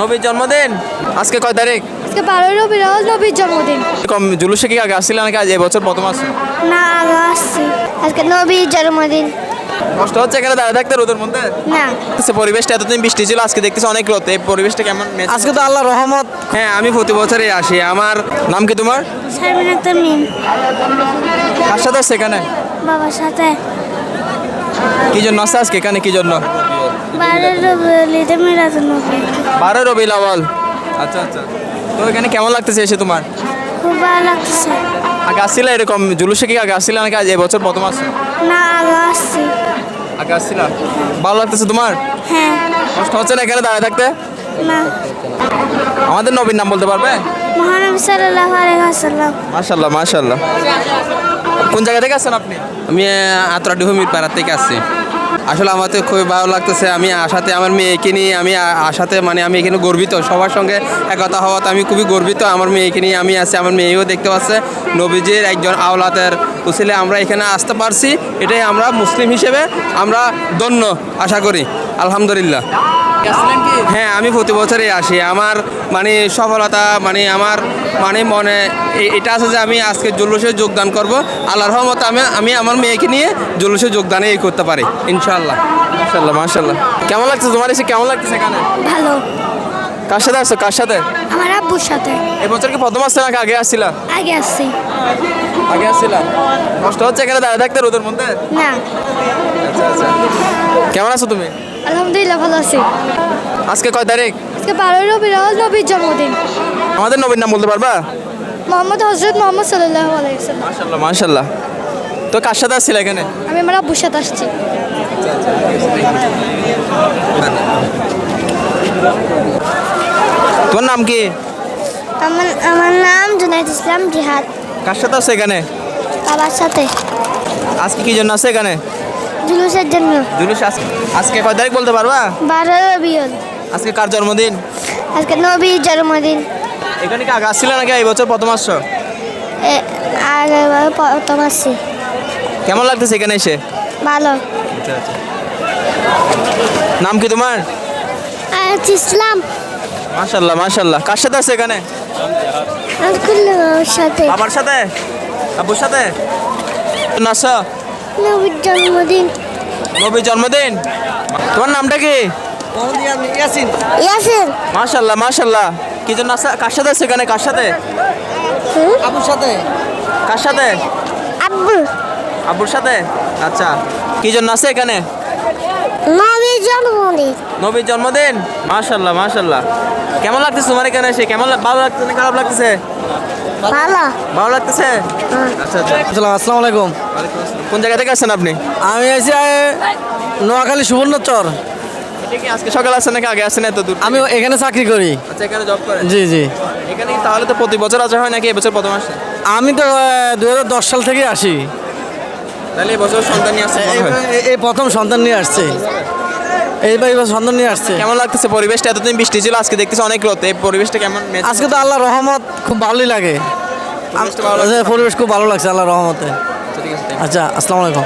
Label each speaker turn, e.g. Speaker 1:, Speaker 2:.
Speaker 1: নবীর জন্মদিন? আজকে কয় তারিখ?
Speaker 2: আজকে বারোই রবি রাজ নবীর জন্মদিন।
Speaker 1: কম জুলুসে কি আগে আসছিল নাকি আজ এবছর প্রথম আসছে
Speaker 2: না আগে আসছি। আজকে নবীর জন্মদিন।
Speaker 1: কষ্ট হচ্ছে এখানে দাঁড়িয়ে থাকতে রোদের মধ্যে?
Speaker 2: না।
Speaker 1: আচ্ছা, পরিবেশটা এতদিন বৃষ্টি ছিল আজকে দেখতেছি অনেক রোদ। এই পরিবেশটা কেমন
Speaker 3: আজকে তো আল্লাহ রহমত।
Speaker 1: হ্যাঁ আমি প্রতি বছরই আসি। আমার নাম কি তোমার?
Speaker 2: শারমিন আক্তার মিম
Speaker 1: কার সাথে আসছে এখানে?
Speaker 2: বাবার সাথে।
Speaker 1: কি জন্য আসছে আজকে এখানে? কি জন্য?
Speaker 2: রবি ঈদে মিরাজ নবী।
Speaker 1: বারো রবি লাওয়াল আচ্ছা আচ্ছা। তো এখানে কেমন লাগতেছে এসে তোমার?
Speaker 2: খুব ভালো লাগতেছে।
Speaker 1: আগে আসছিল এরকম? জুলুসে কি আগে আসছিল নাকি আজ এবছর প্রথম আসছে?
Speaker 2: না আগে আসছি।
Speaker 1: আগে আসছিলাম ভালো লাগতেছে তোমার?
Speaker 2: হ্যাঁ।
Speaker 1: কষ্ট হচ্ছে না এখানে দাঁড়িয়ে থাকতে?
Speaker 2: না।
Speaker 1: আমাদের নবীর নাম বলতে পারবে?
Speaker 2: মহানবী সাল্লাহ আলাইসাল্লাম
Speaker 1: মাশাল্লাহ মাশাল্লাহ কোন জায়গা থেকে আসছেন আপনি?
Speaker 4: আমি আতরা ডুহমির পাড়ার থেকে আসছি। আসলে আমার তো খুবই ভালো লাগতেছে, আমি আশাতে আমার মেয়েকে নিয়ে, আমি আশাতে মানে আমি এখানে গর্বিত। সবার সঙ্গে একতা হওয়াতে আমি খুবই গর্বিত, আমার মেয়েকে নিয়ে আমি আছি, আমার মেয়েও দেখতে পাচ্ছে। নবীজির একজন আওলাতের উচিলে আমরা এখানে আসতে পারছি, এটাই আমরা মুসলিম হিসেবে আমরা ধন্য আশা করি, আলহামদুলিল্লাহ। হ্যাঁ আমি প্রতি বছরই আসি। আমার মানে সফলতা মানে আমার মানে মনে এটা আছে যে আমি আজকে জুলুসে যোগদান করব। আল্লাহর রহমত আমি আমি আমার মেয়েকে নিয়ে জুলুসে যোগদানে এই করতে পারি ইনশাল্লাহ
Speaker 1: মাশাল্লাহ মাশাল্লাহ কেমন লাগছে? তোমার এসে কেমন লাগছে এখানে
Speaker 2: ভালো।
Speaker 1: কার সাথে আসছো? কার সাথে?
Speaker 2: আমার আব্বুর সাথে।
Speaker 1: এবছর কি প্রথম আসছে নাকি আগে আসছিলা?
Speaker 2: আগে আসছি।
Speaker 1: আগে আসছিলা? কষ্ট হচ্ছে এখানে দাঁড়িয়ে থাকতে রোদের মধ্যে?
Speaker 2: না।
Speaker 1: আচ্ছা আচ্ছা। কেমন আছো তুমি?
Speaker 2: আলহামদুলিল্লাহ ভালো আছি।
Speaker 1: আজকে কয় তারিখ?
Speaker 2: আজকে বারোই রবি নবীর জন্মদিন।
Speaker 1: আমাদের নবীর নাম বলতে পারবা?
Speaker 2: মোহাম্মদ হজরত মোহাম্মদ সাল্লাল্লাহু সাল্লাহ আলাইসাল্লাম
Speaker 1: মাশাল্লাহ মাশাল্লাহ তো কার সাথে আসছিল এখানে?
Speaker 2: আমি আমার আব্বুর সাথে আসছি।
Speaker 1: তোমার নাম কি?
Speaker 2: আমার আমার নাম জুনাইদ ইসলাম জিহাদ।
Speaker 1: কার সাথে আছে এখানে?
Speaker 2: বাবার সাথে।
Speaker 1: আজকে কি জন্য আছে এখানে?
Speaker 2: জুলুসের জন্য।
Speaker 1: জুলুস আজকে আজকে কয় তারিখ বলতে পারবা?
Speaker 2: বারো রবিউল।
Speaker 1: আজকে কার জন্মদিন?
Speaker 2: আজকে নবীর জন্মদিন।
Speaker 1: এখানে কি আগে আসছিল নাকি এই বছর প্রথম আসছো?
Speaker 2: এ, আগে প্রথম আসছি।
Speaker 1: কেমন লাগতেছে এখানে এসে?
Speaker 2: ভালো।
Speaker 1: নাম কি তোমার?
Speaker 2: আয়াত ইসলাম।
Speaker 1: মাশাল্লাহ মাশাল্লাহ। কার সাথে আছে এখানে?
Speaker 2: সাথে।
Speaker 1: বাবার সাথে? আব্বুর সাথে? নাসা
Speaker 2: নবীর জন্মদিন।
Speaker 1: নবীর জন্মদিন? তোমার নামটা কি?
Speaker 3: ইয়াসিন।
Speaker 2: ইয়াসিন।
Speaker 1: মাশাল্লাহ মাশাল্লাহ। কি জন্য আসা কার সাথে আছে এখানে? কার সাথে?
Speaker 3: আবুর সাথে।
Speaker 1: কার সাথে?
Speaker 2: আব্বু।
Speaker 1: আব্বুর সাথে? আচ্ছা। কি জন্য আছে এখানে?
Speaker 2: নবীর জন্মদিন।
Speaker 1: নবীর জন্মদিন? মাশাল্লাহ মাশাল্লাহ কেমন লাগতেছে তোমার এখানে এসে? কেমন লাগ- ভালো লাগতেছে না খারাপ লাগতেছে?
Speaker 2: ভালো।
Speaker 1: ভালো লাগতেছে? আচ্ছা আচ্ছা।
Speaker 3: আসসালামু আলাইকুম।
Speaker 1: কোন জায়গা থেকে আসছেন আপনি?
Speaker 3: আমি এসে নোয়াখালী সুবর্ণচর।
Speaker 1: এটা কি আজকে সকালে নাকি আগে আসছেন এত দূর?
Speaker 3: আমি এখানে চাকরি করি।
Speaker 1: আচ্ছা এখানে জব করেন।
Speaker 3: জি জি।
Speaker 1: এখানে তাহলে তো প্রতি বছর আসা হয় নাকি? এবছর প্রথম
Speaker 3: আমি তো দুই হাজার দশ সাল থেকে আসি।
Speaker 1: তাহলে বছর সন্তান নিয়ে আসছে
Speaker 3: এই- প্রথম সন্তান নিয়ে আসছে। এইবার এবার সন্তান নিয়ে আসছে।
Speaker 1: কেমন লাগতেছে পরিবেশটা? এতদিন বৃষ্টি ছিল আজকে দেখতেছি অনেক রোদ। এই পরিবেশটা কেমন
Speaker 3: আজকে তো আল্লাহ রহমত খুব ভালোই লাগে।
Speaker 1: লাগছে?
Speaker 3: পরিবেশ খুব ভালো লাগছে আল্লাহ রহমতে।
Speaker 1: আচ্ছা.
Speaker 3: আচ্ছা আসসালামু আলাইকুম।